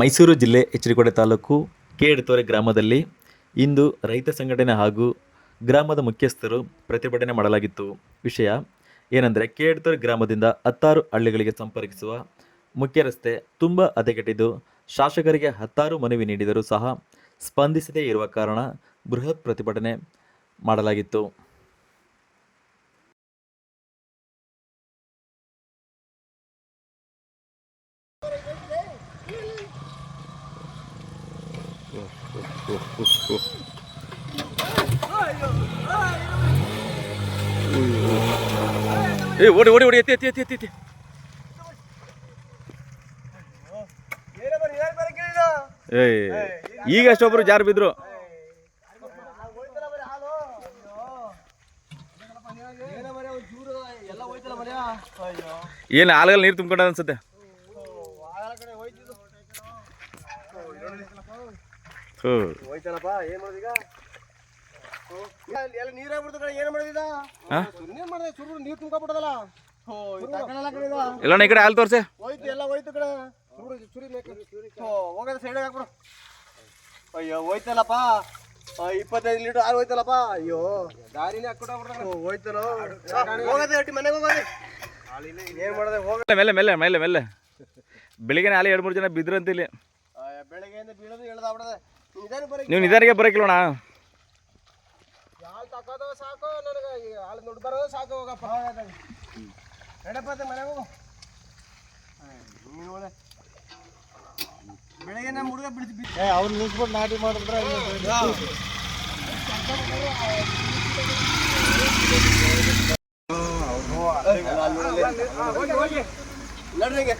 ಮೈಸೂರು ಜಿಲ್ಲೆ ಎಚ್ಚರಿಕೋಟೆ ತಾಲೂಕು ಕೇಡ್ತೋರೆ ಗ್ರಾಮದಲ್ಲಿ ಇಂದು ರೈತ ಸಂಘಟನೆ ಹಾಗೂ ಗ್ರಾಮದ ಮುಖ್ಯಸ್ಥರು ಪ್ರತಿಭಟನೆ ಮಾಡಲಾಗಿತ್ತು. ವಿಷಯ ಏನೆಂದರೆ ಕೇಡ್ತೋರೆ ಗ್ರಾಮದಿಂದ ಹತ್ತಾರು ಹಳ್ಳಿಗಳಿಗೆ ಸಂಪರ್ಕಿಸುವ ಮುಖ್ಯ ರಸ್ತೆ ತುಂಬ ಹದಗೆಟ್ಟಿದ್ದು, ಶಾಸಕರಿಗೆ ಹತ್ತಾರು ಮನವಿ ನೀಡಿದರೂ ಸಹ ಸ್ಪಂದಿಸದೇ ಇರುವ ಕಾರಣ ಬೃಹತ್ ಪ್ರತಿಭಟನೆ ಮಾಡಲಾಗಿತ್ತು. ಏ, ಓಡಿ ಓಡಿ ಓಡಿ, ಎತ್ತಿ ಎತ್ತಿ ಎತ್ತಿ ಎತ್ತಿ ಎತ್ತಿ. ಏ ಈಗ ಅಷ್ಟೊಬ್ರು ಜಾರು ಬಿದ್ರು. ಏನು ಹಾಲಲ್ಲಿ ನೀರು ತುಂಬ್ಕೊಂಡ ಅನ್ಸುತ್ತೆ? ಹೋಯ್ತಲ್ಲಪ್ಪ ಏನ್ ಮಾಡೋದೀಗ? ಎಲ್ಲ ನೀರೇ ಬಿಡ್ತು ಏನ್ ಮಾಡೋದಿದ ಹಾ? ಸುಮ್ಮನೆ ಮಾಡಿದೆ ಸುರು ನೀರು ತುಂಬ್ಕೊಬಿಡದಲ್ಲ ಕಡೆ. ಎಲ್ಲಣ್ಣ ಈ ಕಡೆ ಹಾಲು ತೋರ್ಸೆ. ಹೋಯ್ತು ಎಲ್ಲ ಹೋಯ್ತು ಕಡೆ ಸುರು ಸುರಿ ಹೋಗದ ಸೈಡ್ ಹಾಕ್ಬಿಡು. ಅಯ್ಯೋ ಹೋಯ್ತಲ್ಲಪ್ಪ. ಇಪ್ಪತ್ತೈದು ಲೀಟರ್ ಹಾಲು ಹೋಯ್ತಲ್ಲಪ್ಪ. ಅಯ್ಯೋ ದಾರಿನೇ ಹಾಕ್ಬಿಟ್ಟು ಹೋಯ್ತಲ್ಲ. ಹೋಗದೆ ಅಟ್ಟಿ ಮನೆಗೆ ಹೋಗೋದೆ. ಏನ್ ಮಾಡೋದೆ ಹೋಗ. ಮೆಲ್ಲ ಮೆಲ್ಲ ಮೇಲೆ ಮೇಲೆ ಬೆಳಿಗ್ಗೆ ಹಾಲು ಎರಡು ಮೂರು ಜನ ಬಿದ್ರಂತ ಇಲ್ಲಿ ಬೆಳಿಗ್ಗೆಯಿಂದ ಬೀಳೋದು ಹೇಳ್ದಾಬಿಡದೆ ನೀವು ನಿಧಾನಿಗೆ ಬರೋಕಿಲ್ಲೋಣ ಹಾಲು ತಕೋದು ಸಾಕು ನನಗೆ ಅಲ್ಲಿ ಹಾಲು ದುಡ್ಡು ಬರೋದು ಸಾಕು ಹೋಗಪ್ಪ ನಡಪ್ಪ ಮನೆಗೆ ಹೋಗು ಬೆಳಗ್ಗೆ ನಮ್ಮ ಹುಡುಗ ಬಿಡ್ತಿ ಏ ಅವ್ರು ನಿಲ್ಸ್ಬಿಟ್ಟು ನಾಟಿ ಮಾಡಿದ್ರೆ ನಡ್ರಿಗೆ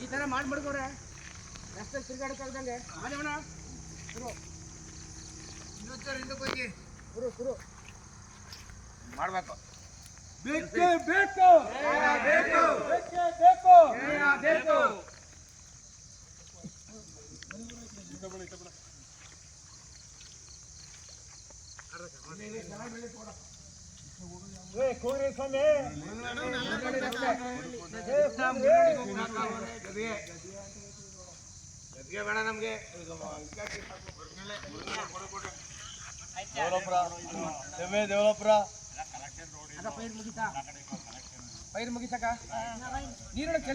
ಈ ತರ ಮಾಡ್ಬಿಡ್ಕೋರೆ ರಸ್ತೆ ತಿರ್ಗಾಡಕ್ಕಾಗ್ದಂಗೆ ಮಾದೇವಣ ಮಾಡ್ಬೇಕು ಬೇಕೇ ಬೇಕು ಬೇಕೇ ಬೇಕು ಬೇಕು ಏ ಕೂಗ್ರಿ ಸ್ವಾಮಿ ಬೇಡ ನಮ್ಗೆ ದೇವಲಪುರ ಎಮ್ಮೆ ದೇವಲಪುರ ಪೈರ್ ನೀರೊಳಗೆ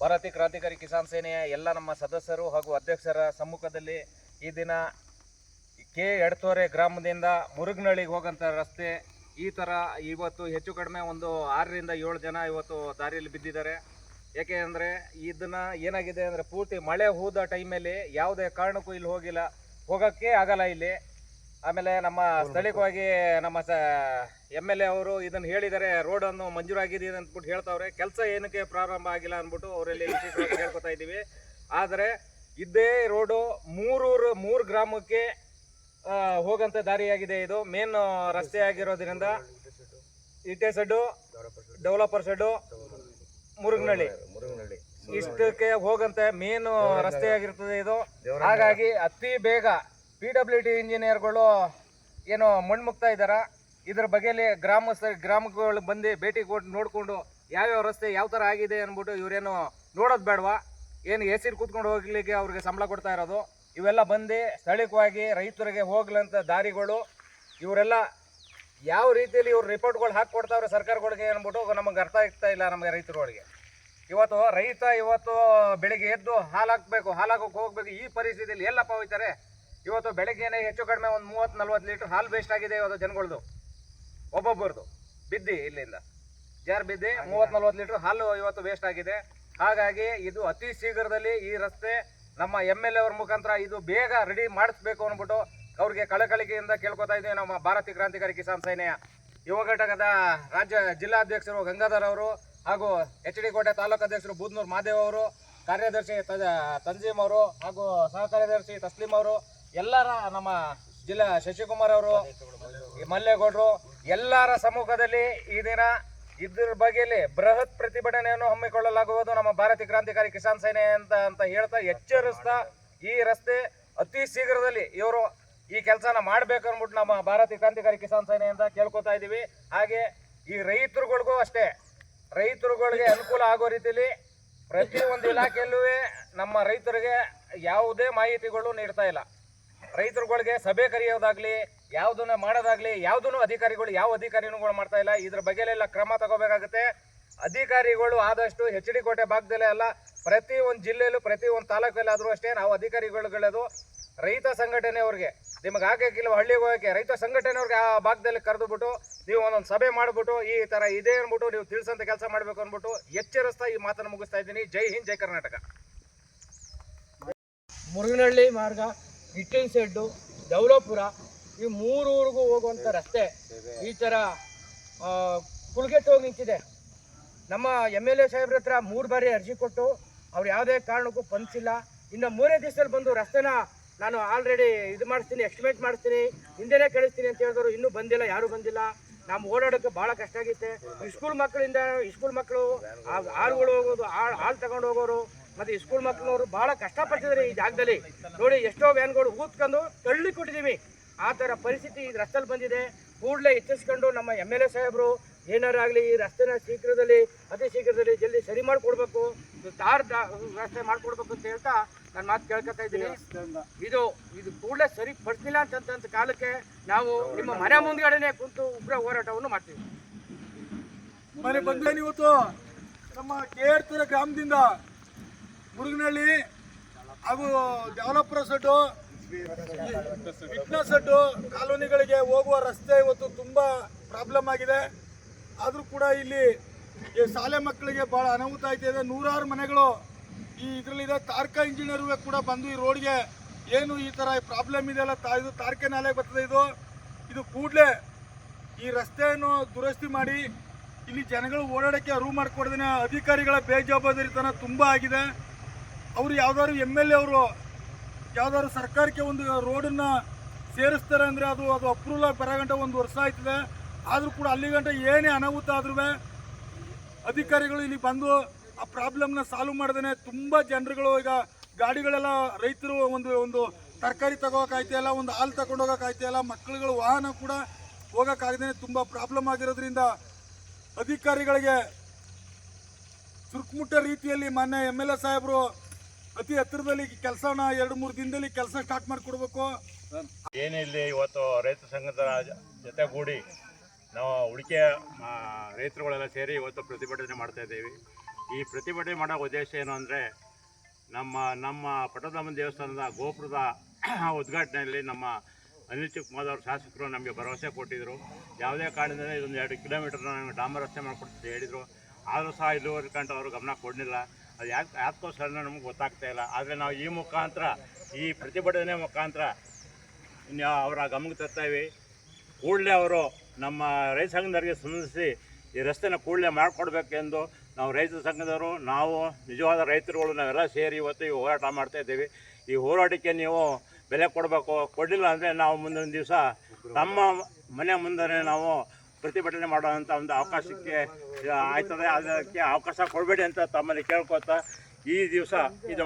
ಭಾರತೀಯ ಕ್ರಾಂತಿಕಾರಿ ಕಿಸಾನ್ ಸೇನೆಯ ಎಲ್ಲ ನಮ್ಮ ಸದಸ್ಯರು ಹಾಗೂ ಅಧ್ಯಕ್ಷರ ಸಮ್ಮುಖದಲ್ಲಿ ಈ ದಿನ ಕೆ ಎಡತೋರೆ ಗ್ರಾಮದಿಂದ ಮುರುಗ್ನಳ್ಳಿಗೆ ಹೋಗೋಂಥ ರಸ್ತೆ ಈ ಥರ ಇವತ್ತು ಹೆಚ್ಚು ಕಡಿಮೆ ಒಂದು ಆರರಿಂದ ಏಳು ಜನ ಇವತ್ತು ದಾರಿಯಲ್ಲಿ ಬಿದ್ದಿದ್ದಾರೆ. ಏಕೆ ಅಂದರೆ ಇದನ್ನು ಏನಾಗಿದೆ ಅಂದರೆ ಪೂರ್ತಿ ಮಳೆ ಹೂದ ಟೈಮಲ್ಲಿ ಯಾವುದೇ ಕಾರಣಕ್ಕೂ ಇಲ್ಲಿ ಹೋಗಿಲ್ಲ. ಹೋಗೋಕ್ಕೆ ಆಗಲ್ಲ ಇಲ್ಲಿ. ಆಮೇಲೆ ನಮ್ಮ ಸ್ಥಳೀಯವಾಗಿ ನಮ್ಮ ಸ ಎಂ ಎಲ್ ಎ ಅವರು ಇದನ್ನು ಹೇಳಿದ್ದಾರೆ ರೋಡನ್ನು ಮಂಜೂರಾಗಿದೆ ಅಂದ್ಬಿಟ್ಟು ಹೇಳ್ತಾವ್ರೆ. ಕೆಲಸ ಏನಕ್ಕೆ ಪ್ರಾರಂಭ ಆಗಿಲ್ಲ ಅಂದ್ಬಿಟ್ಟು ಅವರಲ್ಲಿ ವಿಶೇಷವಾಗಿ ಹೇಳ್ಕೊತಾ ಇದ್ದೀವಿ. ಆದರೆ ಇದೇ ರೋಡು ಮೂರೂರು ಮೂರು ಗ್ರಾಮಕ್ಕೆ ಹೋಗಂತ ದಾರಿಯಾಗಿದೆ ಇದು. ಮೇನ್ ರಸ್ತೆ ಆಗಿರೋದ್ರಿಂದ ಇಟೆ ಸಡ್ಡು ಡೆವಲಪರ್ ಸಡ್ಡು ಮುರುಗನಹಳ್ಳಿ ಇಷ್ಟಕ್ಕೆ ಹೋಗಂತ ಮೇನ್ ರಸ್ತೆ ಆಗಿರ್ತದೆ ಇದು. ಹಾಗಾಗಿ ಅತಿ ಬೇಗ ಪಿ ಡಬ್ಲ್ಯೂ ಡಿ ಇಂಜಿನಿಯರ್ಗಳು ಏನು ಮಣ್ಣು ಮುಗ್ತಾ ಇದ್ದಾರ? ಇದ್ರ ಬಗ್ಗೆಲಿ ಗ್ರಾಮಸ್ಥ ಗ್ರಾಮಗಳು ಬಂದು ಭೇಟಿ ಕೊಟ್ಟು ನೋಡಿಕೊಂಡು ಯಾವ್ಯಾವ ರಸ್ತೆ ಯಾವ ಥರ ಆಗಿದೆ ಅಂದ್ಬಿಟ್ಟು ಇವರೇನು ನೋಡೋದು ಬೇಡವಾ? ಏನು ಎ ಸಿಲಿ ಕೂತ್ಕೊಂಡು ಹೋಗ್ಲಿಕ್ಕೆ ಅವ್ರಿಗೆ ಸಂಬಳ ಕೊಡ್ತಾ ಇರೋದು? ಇವೆಲ್ಲ ಬಂದು ಸ್ಥಳೀಯವಾಗಿ ರೈತರಿಗೆ ಹೋಗ್ಲಂತ ದಾರಿಗಳು. ಇವರೆಲ್ಲ ಯಾವ ರೀತಿಯಲ್ಲಿ ಇವ್ರು ರಿಪೋರ್ಟ್ಗಳು ಹಾಕಿ ಕೊಡ್ತಾವ್ರೆ ಸರ್ಕಾರಗಳಿಗೆ ಅಂದ್ಬಿಟ್ಟು ನಮಗೆ ಅರ್ಥ ಆಗ್ತಾ ಇಲ್ಲ ನಮಗೆ ರೈತರುಗಳಿಗೆ ಇವತ್ತು ರೈತ ಇವತ್ತು ಬೆಳಿಗ್ಗೆ ಎದ್ದು ಹಾಲು ಹಾಕ್ಬೇಕು ಹಾಲು ಹಾಕೋಕೆ ಹೋಗ್ಬೇಕು ಈ ಪರಿಸ್ಥಿತಿಯಲ್ಲಿ ಎಲ್ಲಪ್ಪ ಹೋಗ್ತಾರೆ ಇವತ್ತು ಬೆಳಗ್ಗೆನೆ ಹೆಚ್ಚು ಕಡಿಮೆ ಒಂದು ಮೂವತ್ತು ನಲ್ವತ್ತು ಲೀಟ್ರ್ ಹಾಲು ವೇಸ್ಟ್ ಆಗಿದೆ ಇವತ್ತು ಜನಗಳದು. ಒಬ್ಬೊಬ್ಬರದು. ಬಿದ್ದಿ ಇಲ್ಲಿಂದ. ಜಾರ್ ಬಿದ್ದಿ? ಮೂವತ್ತು ನಲ್ವತ್ತು ಲೀಟ್ರ್ ಹಾಲು ಇವತ್ತು ವೇಸ್ಟ್ ಆಗಿದೆ. ಹಾಗಾಗಿ ಇದು ಅತಿ ಶೀಘ್ರದಲ್ಲಿ ಈ ರಸ್ತೆ ನಮ್ಮ ಎಂ ಎಲ್ ಎ ಅವ್ರ ಮುಖಾಂತರ ಇದು ಬೇಗ ರೆಡಿ ಮಾಡಿಸ್ಬೇಕು ಅಂದ್ಬಿಟ್ಟು ಅವ್ರಿಗೆ ಕಳಕಳಿಕೆಯಿಂದ ಕೇಳ್ಕೊತಾ ಇದ್ದೀವಿ ನಮ್ಮ ಭಾರತೀಯ ಕ್ರಾಂತಿಕಾರಿ ಕಿಸಾನ್ ಸೇನೆಯ ಯುವ ಘಟಕದ ರಾಜ್ಯ ಜಿಲ್ಲಾಧ್ಯಕ್ಷರು ಗಂಗಾಧರ್ ಅವರು. ಹಾಗೂ ಎಚ್ ಡಿ ಕೋಟೆ ತಾಲೂಕು ಅಧ್ಯಕ್ಷರು ಬೂದ್ನೂರ್ ಮಾದೇವ್ ಅವರು, ಕಾರ್ಯದರ್ಶಿ ತಂಜೀಮ್ ಅವರು ಹಾಗೂ ಸಹ ಕಾರ್ಯದರ್ಶಿ ಅವರು, ಎಲ್ಲರ ನಮ್ಮ ಜಿಲ್ಲಾ ಶಶಿಕುಮಾರ್ ಅವರು ಮಲ್ಲೇಗೌಡರು, ಎಲ್ಲರ ಸಮ್ಮುಖದಲ್ಲಿ ಈ ದಿನ ಇದ್ರ ಬಗೆಯಲ್ಲಿ ಬೃಹತ್ ಪ್ರತಿಭಟನೆಯನ್ನು ಹಮ್ಮಿಕೊಳ್ಳಲಾಗುವುದು. ನಮ್ಮ ಭಾರತೀಯ ಕ್ರಾಂತಿಕಾರಿ ಕಿಸಾನ್ ಸೇನೆ ಅಂತ ಅಂತ ಹೇಳ್ತಾ ಎಚ್ಚರಿಸ್ತಾ ಈ ರಸ್ತೆ ಅತಿ ಶೀಘ್ರದಲ್ಲಿ ಇವರು ಈ ಕೆಲಸನ ಮಾಡ್ಬೇಕು ಅಂದ್ಬಿಟ್ಟು ನಮ್ಮ ಭಾರತೀಯ ಕ್ರಾಂತಿಕಾರಿ ಕಿಸಾನ್ ಸೇನೆ ಅಂತ ಕೇಳ್ಕೊತಾ ಇದ್ದೀವಿ. ಹಾಗೆ ಈ ರೈತರುಗಳಿಗೂ ಅಷ್ಟೇ ರೈತರುಗಳಿಗೆ ಅನುಕೂಲ ಆಗೋ ರೀತಿಯಲ್ಲಿ ಪ್ರತಿ ಒಂದು ಇಲಾಖೆಯಲ್ಲೂ ನಮ್ಮ ರೈತರಿಗೆ ಯಾವುದೇ ಮಾಹಿತಿಗಳು ನೀಡ್ತಾ ಇಲ್ಲ. ರೈತರುಗಳಿಗೆ ಸಭೆ ಕರೆಯೋದಾಗ್ಲಿ, ಯಾವುದನ್ನ ಮಾಡೋದಾಗ್ಲಿ, ಯಾವುದನ್ನು ಅಧಿಕಾರಿಗಳು, ಯಾವ ಅಧಿಕಾರಿಗಳು ಮಾಡ್ತಾ ಇಲ್ಲ. ಇದ್ರ ಬಗ್ಗೆಲೆಲ್ಲ ಕ್ರಮ ತಗೋಬೇಕಾಗುತ್ತೆ. ಅಧಿಕಾರಿಗಳು ಆದಷ್ಟು ಎಚ್ ಡಿ ಕೋಟೆ ಭಾಗದಲ್ಲೇ ಅಲ್ಲ ಪ್ರತಿ ಒಂದು ಜಿಲ್ಲೆಯಲ್ಲೂ ಪ್ರತಿ ಒಂದು ತಾಲೂಕಲ್ಲಾದರೂ ಅಷ್ಟೇ ನಾವು ಅಧಿಕಾರಿಗಳುಗಳದು ರೈತ ಸಂಘಟನೆಯವ್ರಿಗೆ ನಿಮಗೆ ಆಗಕ್ಕಿಲ್ಲ ಹಳ್ಳಿಗೆ ಹೋಗಕ್ಕೆ? ರೈತ ಸಂಘಟನೆಯವ್ರಿಗೆ ಆ ಭಾಗದಲ್ಲಿ ಕರೆದುಬಿಟ್ಟು ನೀವು ಒಂದೊಂದು ಸಭೆ ಮಾಡಿಬಿಟ್ಟು ಈ ಥರ ಇದೆ ಅಂದ್ಬಿಟ್ಟು ನೀವು ತಿಳಿಸಂತ ಕೆಲಸ ಮಾಡಬೇಕು ಅಂದ್ಬಿಟ್ಟು ಎಚ್ಚರಿಸ್ತಾ ಈ ಮಾತನ್ನು ಮುಗಿಸ್ತಾ ಇದ್ದೀನಿ. ಜೈ ಹಿಂದ್, ಜೈ ಕರ್ನಾಟಕ. ಮುರುಗನಹಳ್ಳಿ ಮಾರ್ಗ ಇಟ್ಟಿನ ಸೆಡ್ಡು ದೌಲಪುರ, ಈ ಮೂರೂರಿಗೂ ಹೋಗುವಂಥ ರಸ್ತೆ ಈ ಥರ ಹೋಗಿ ನಿಂತಿದೆ. ನಮ್ಮ ಎಂ ಎಲ್ ಎ ಸಾಹೇಬ್ರ ಹತ್ರ ಮೂರು ಬಾರಿ ಅರ್ಜಿ ಕೊಟ್ಟು ಅವ್ರು ಯಾವುದೇ ಕಾರಣಕ್ಕೂ ಪಂಚಿಲ್ಲ ಇನ್ನು ಮೂರೇ ದಿವಸದಲ್ಲಿ ಬಂದು ರಸ್ತೆನ ನಾನು ಆಲ್ರೆಡಿ ಇದು ಮಾಡಿಸ್ತೀನಿ ಎಸ್ಟಿಮೇಟ್ ಮಾಡಿಸ್ತೀನಿ, ಹಿಂದೆನೇ ಕಳಿಸ್ತೀನಿ ಅಂತ ಹೇಳಿದ್ರು ಇನ್ನೂ ಬಂದಿಲ್ಲ, ಯಾರೂ ಬಂದಿಲ್ಲ. ನಮ್ಮ ಓಡಾಡೋಕ್ಕೆ ಭಾಳ ಕಷ್ಟ ಆಗಿತ್ತೆ. ಸ್ಕೂಲ್ ಮಕ್ಕಳಿಂದ ಸ್ಕೂಲ್ ಮಕ್ಕಳು ಆರುಗಳು ಹೋಗೋದು ಹಾಳು ಹಾಲು ತಗೊಂಡು ಹೋಗೋರು, ಮತ್ತು ಸ್ಕೂಲ್ ಮಕ್ಕಳವರು ಭಾಳ ಕಷ್ಟಪಡ್ತಿದ್ದಾರೆ ಈ ಜಾಗದಲ್ಲಿ. ನೋಡಿ, ಎಷ್ಟೋ ವ್ಯಾನ್ಗಳು ಊದ್ಕೊಂಡು ತಳ್ಳಿ ಕೊಟ್ಟಿದ್ದೀವಿ. ಆ ಥರ ಪರಿಸ್ಥಿತಿ ಈ ರಸ್ತೆಲಿ ಬಂದಿದೆ. ಕೂಡಲೇ ಹೆಚ್ಚಿಸ್ಕೊಂಡು ನಮ್ಮ ಎಂ ಎಲ್ ಎ ಸಾಹೇಬರು ಏನಾರಾಗಲಿ ಈ ರಸ್ತೆನ ಶೀಘ್ರದಲ್ಲಿ, ಅತಿ ಶೀಘ್ರದಲ್ಲಿ ಜಲ್ದಿ ಸರಿ ಮಾಡಿಕೊಡ್ಬೇಕು, ತಾರ್ ರಸ್ತೆ ಮಾಡಿಕೊಡ್ಬೇಕು ಅಂತ ಹೇಳ್ತಾ ನಾನು ಮಾತು ಕೇಳ್ಕೊತಾ ಇದ್ದೀನಿ. ಇದು ಇದು ಕೂಡಲೇ ಸರಿ ಪಡಿಸಿಲ್ಲ ಅಂತಂತ ಕಾಲಕ್ಕೆ ನಾವು ನಿಮ್ಮ ಮನೆ ಮುಂದ್ಗಡೆನೆ ಕುಂತು ಉಗ್ರ ಹೋರಾಟವನ್ನು ಮಾಡ್ತೀವಿ. ಮನೆ ಬಂದೇನು ಇವತ್ತು ನಮ್ಮ ಕೇರ್ತರ ಗ್ರಾಮದಿಂದ ಮುರುಗನಹಳ್ಳಿ ಹಾಗೂ ಡೆವಲಪರ್ ಸಡ್ಡು ಫಿಟ್ನೆಸ್ ಸಡ್ಡು ಕಾಲೋನಿಗಳಿಗೆ ಹೋಗುವ ರಸ್ತೆ ಇವತ್ತು ತುಂಬ ಪ್ರಾಬ್ಲಮ್ ಆಗಿದೆ. ಆದರೂ ಕೂಡ ಇಲ್ಲಿ ಶಾಲೆ ಮಕ್ಕಳಿಗೆ ಭಾಳ ಅನಾಹುತ ಇದೆ ನೂರಾರು ಮನೆಗಳು ಈ ಇದರಲ್ಲಿದೆ ತಾರ್ಕ ಇಂಜಿನಿಯರ್ ಕೂಡ ಬಂದು ಈ ರೋಡ್ಗೆ ಏನು ಈ ಥರ ಪ್ರಾಬ್ಲಮ್ ಇದೆಯಲ್ಲ ತಾ ಇದು ತಾರ್ಕೆ ನಾಲೆಗೆ ಬರ್ತದೆ ಇದು. ಇದು ಕೂಡಲೇ ಈ ರಸ್ತೆಯನ್ನು ದುರಸ್ತಿ ಮಾಡಿ ಇಲ್ಲಿ ಜನಗಳು ಓಡಾಡೋಕ್ಕೆ ಅರಿವು ಮಾಡಿಕೊಡ್ದೇನೆ ಅಧಿಕಾರಿಗಳ ಬೇಜವಾಬ್ದಾರಿತನ ತುಂಬ ಆಗಿದೆ. ಅವರು ಯಾವ್ದಾದ್ರು ಎಂ ಎಲ್ ಎ ಅವರು ಯಾವ್ದಾದ್ರು ಸರ್ಕಾರಕ್ಕೆ ಒಂದು ರೋಡನ್ನು ಸೇರಿಸ್ತಾರೆ ಅಂದರೆ ಅದು ಅದು ಅಪ್ರೂವಲ್ ಆಗಿ ಬರೋ ಗಂಟೆ ಒಂದು ವರ್ಷ ಆಯ್ತದೆ. ಆದರೂ ಕೂಡ ಅಲ್ಲಿಗಂಟ ಏನೇ ಅನಾಹುತ ಆದ್ರೂ ಅಧಿಕಾರಿಗಳು ಇಲ್ಲಿ ಬಂದು ಆ ಪ್ರಾಬ್ಲಮ್ನ ಸಾಲ್ವ್ ಮಾಡ್ದೇ ತುಂಬ ಜನರುಗಳು ಈಗ ಗಾಡಿಗಳೆಲ್ಲ ರೈತರು ಒಂದು ಒಂದು ತರಕಾರಿ ತಗೋಕಾಯ್ತಾ ಇಲ್ಲ, ಒಂದು ಹಾಲು ತಗೊಂಡು ಹೋಗೋಕ್ಕಾಯ್ತಾ ಇಲ್ಲ ಮಕ್ಕಳುಗಳು ವಾಹನ ಕೂಡ ಹೋಗೋಕ್ಕಾಗದೇ ತುಂಬ ಪ್ರಾಬ್ಲಮ್ ಆಗಿರೋದ್ರಿಂದ ಅಧಿಕಾರಿಗಳಿಗೆ ಚುರುಕುಮುಟ್ಟ ರೀತಿಯಲ್ಲಿ ಮೊನ್ನೆ ಎಂ ಎಲ್ ಎ ಸಾಹೇಬರು ಅತಿ ಹತ್ತಿರದಲ್ಲಿ ಕೆಲಸನ ಎರಡು, ಮೂರು ದಿನದಲ್ಲಿ ಕೆಲಸ ಸ್ಟಾರ್ಟ್ ಮಾಡಿಕೊಡ್ಬೇಕು. ಏನಿಲ್ಲಿ ಇವತ್ತು ರೈತ ಸಂಘದ ಜೊತೆಗೂಡಿ ನಾವು ಉಳಿಕೆ ರೈತರುಗಳೆಲ್ಲ ಸೇರಿ ಇವತ್ತು ಪ್ರತಿಭಟನೆ ಮಾಡ್ತಾ ಇದ್ದೀವಿ. ಈ ಪ್ರತಿಭಟನೆ ಮಾಡೋ ಉದ್ದೇಶ ಏನು ಅಂದರೆ ನಮ್ಮ ನಮ್ಮ ಪಟ್ಟದಮ್ಮನ ದೇವಸ್ಥಾನದ ಗೋಪುರದ ಉದ್ಘಾಟನೆಯಲ್ಲಿ ನಮ್ಮ ಅನಿಲ್ ಚಿಕ್ಕಮಾದ ಅವ್ರ ಶಾಸಕರು ನಮಗೆ ಭರವಸೆ ಕೊಟ್ಟಿದ್ದರು ಯಾವುದೇ ಕಾರಣದಿಂದ ಇದೊಂದು ಎರಡು ಕಿಲೋಮೀಟರ್ ನಮಗೆ ಡಾಂಬರ್ ರಸ್ತೆ ಮಾಡಿಕೊಡ್ತಿದ್ದೆ ಹೇಳಿದರು. ಆದರೂ ಸಹ ಇಲ್ಲಿವರೆಗೆ ಕಂಡು ಅವರು ಗಮನ ಕೊಡಲಿಲ್ಲ. ಅದು ಯಾಕೆ ಯಾಕೋಸ್ಕರ ನಮಗೆ ಗೊತ್ತಾಗ್ತಾ ಇಲ್ಲ. ಆದರೆ ನಾವು ಈ ಮುಖಾಂತರ, ಈ ಪ್ರತಿಭಟನೆ ಮುಖಾಂತರ ಅವರ ಗಮನಕ್ಕೆ ತರ್ತಾಯಿವಿ ಕೂಡಲೇ ಅವರು ನಮ್ಮ ರೈತ ಸಂಘದವರಿಗೆ ಸ್ಪಂದಿಸಿ ಈ ರಸ್ತೆನ ಕೂಡಲೇ ಮಾಡಿಕೊಡ್ಬೇಕೆಂದು ನಾವು ರೈತ ಸಂಘದವರು, ನಾವು ನಿಜವಾದ ರೈತರುಗಳು, ನಾವೆಲ್ಲ ಸೇರಿ ಇವತ್ತು ಈ ಹೋರಾಟ ಮಾಡ್ತಾ ಇದ್ದೀವಿ. ಈ ಹೋರಾಟಕ್ಕೆ ನೀವು ಬೆಲೆ ಕೊಡಬೇಕು, ಕೊಡಲಿಲ್ಲ ಅಂದರೆ ನಾವು ಮುಂದಿನ ದಿವಸ ನಮ್ಮ ಮನೆ ಮುಂದೆ ನಾವು ಪ್ರತಿಭಟನೆ ಮಾಡುವಂಥ ಒಂದು ಅವಕಾಶಕ್ಕೆ ಆಯ್ತದೆ. ಅದಕ್ಕೆ ಅವಕಾಶ ಕೊಡಬೇಡಿ ಅಂತ ತಮ್ಮಲ್ಲಿ ಕೇಳ್ಕೊತಾ ಈ ದಿವಸ ಇದು